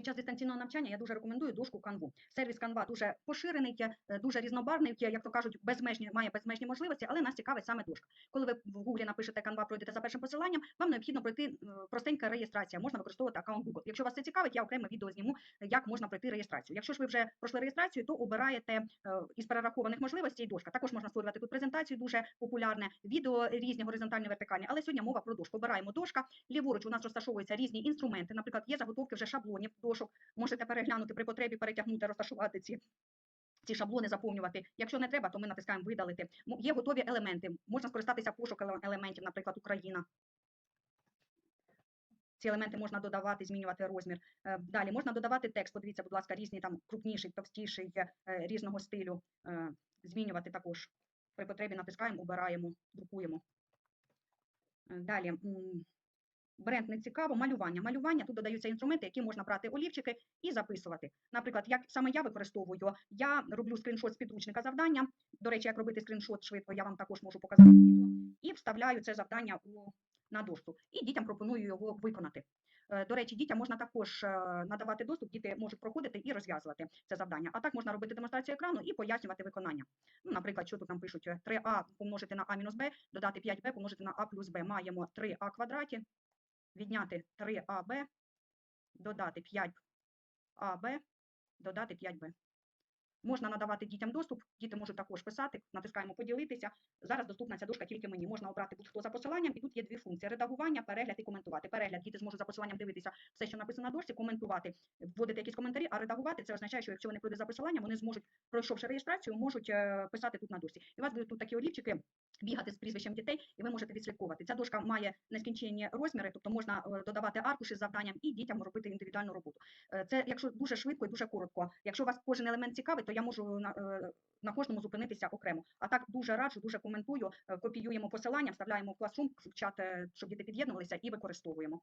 Під час дистанційного навчання я дуже рекомендую дошку Canva. Сервіс Canva дуже поширений, е, дуже різнобарвний, є, як то кажуть, безмежні, має безмежні можливості, але нас цікавить саме дошка. Коли ви в Google напишете Canva, пройдете за першим посиланням, вам необхідно пройти е, простенька реєстрація. Можна використовувати аккаунт Google. Якщо вас це цікавить, я окреме відео зніму, е, як можна пройти реєстрацію. Якщо ж ви вже пройшли реєстрацію, то обираєте із перерахованих можливостей дошка. Також можна створювати тут презентацію, дуже популярне, відео різні горизонтальні, вертикальні. Але сьогодні мова про дошку. Обираємо дошка. Ліворуч у нас розташовуються різні інструменти. Наприклад, є заготовки вже шаблонів дошок. Можете переглянути при потребі, перетягнути, розташувати ці. Ці шаблони заповнювати. Якщо не треба, то ми натискаємо видалити. Є готові елементи. Можна скористатися пошук елементів, наприклад, Україна. Ці елементи можна додавати, змінювати розмір. Е, Далі можна додавати текст. Подивіться, будь ласка, різні там крупніший, товстіший, е, різного стилю. Е, Змінювати також. При потребі натискаємо, обираємо, друкуємо. Далі. Бренд не цікаво, малювання. Малювання тут додаються інструменти, які можна брати олівчики і записувати. Наприклад, як саме я використовую, я роблю скріншот з підручника завдання. До речі, як робити скріншот швидко, я вам також можу показати відео. І вставляю це завдання у, на дошку. І дітям пропоную його виконати. Е, До речі, дітям можна також е, надавати доступ, діти можуть проходити і розв'язувати це завдання. А так можна робити демонстрацію екрану і пояснювати виконання. Ну, наприклад, що тут нам пишуть е, 3а помножити на а мінус б, додати 5b помножити на а плюс b. Маємо 3а квадраті, відняти 3аб, додати 5аб, додати 5b. Можна надавати дітям доступ, діти можуть також писати, натискаємо поділитися. Зараз доступна ця дошка тільки мені. Можна обрати будь-хто за посиланням, і тут є дві функції: редагування, перегляд і коментувати. Перегляд діти зможуть за посиланням дивитися все, що написано на дошці, коментувати, вводити якісь коментарі, а редагувати це означає, що якщо вони пройдуть за посиланням, вони зможуть, пройшовши реєстрацію, можуть е, писати тут на дошці. І у вас будуть тут такі олівчики. Бігати з прізвищем дітей, і ви можете відслідковувати. Ця дошка має нескінченні розміри, тобто можна е, додавати аркуші з завданням і дітям робити індивідуальну роботу. Е, Це якщо дуже швидко і дуже коротко. Якщо вас кожен елемент цікавий, то я можу на, е, на кожному зупинитися окремо. А так дуже раджу, дуже коментую, копіюємо посилання, вставляємо в класрум, в чат, щоб діти під'єднувалися і використовуємо.